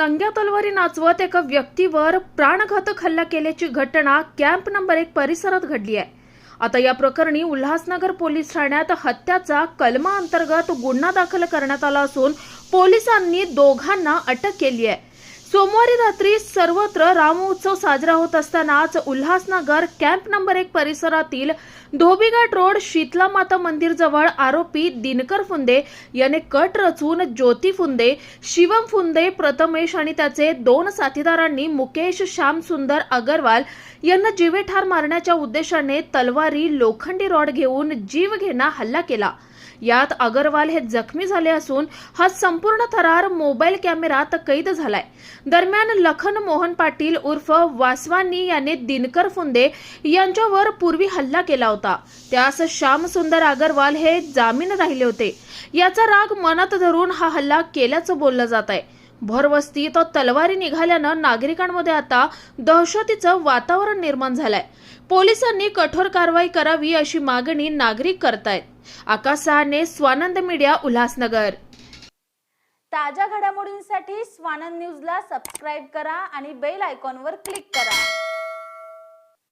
नंग्या तलवारी नाचवत एका व्यक्तीवर प्राणघातक हल्ला केल्याची घटना कॅम्प नंबर एक परिसरात घडली आहे. आता या प्रकरणी उल्हासनगर पोलीस ठाण्यात हत्याचा कलमा अंतर्गत गुन्हा दाखल करण्यात आला असून पोलिसांनी दोघांना अटक केली आहे. सोमवारी रात्री सर्वत्र रामोत्सव साजरा होत असतानाच उल्हासनगर कॅम्प नंबर एक परिसरातील धोबीघाट रोड शीतला माता मंदिर जवळ आरोपी दिनकर फुंदे याने कट रचून ज्योती फुंदे शिवम फुंदे प्रथमेश आणि त्याचे दोन साथीदारांनी मुकेश श्याम सुंदर अगरवाल यांना जीवे ठार मारण्याच्या उद्देशाने तलवारी लोखंडी रॉड घेऊन जीवघेणा हल्ला केला. यात अगरवाल हे जखमी झाले असून हा संपूर्ण थरार मोबाईल कॅमेरात कैद झालाय. दरम्यान लखन मोहन पाटील उर्फ वासवानी याने दिनकर फुंदे यांच्यावर पूर्वी हल्ला केला होता. त्यास श्याम सुंदर अगरवाल हे जामीन राहिले होते. याचा राग मनात धरून हा हल्ला केल्याचं बोललं जात आहे भरवस्ती तो तलवारी निघाल्यानं नागरिकांमध्ये आता दहशतीचं वातावरण निर्माण झालंय. पोलिसांनी कठोर कारवाई करावी अशी मागणी नागरिक करतायत. आकाश सहाने स्वानंद मीडिया उल्हासनगर. ताज्या घडामोडींसाठी स्वानंद न्यूजला सबस्क्राईब करा आणि बेल आयकॉनवर क्लिक करा.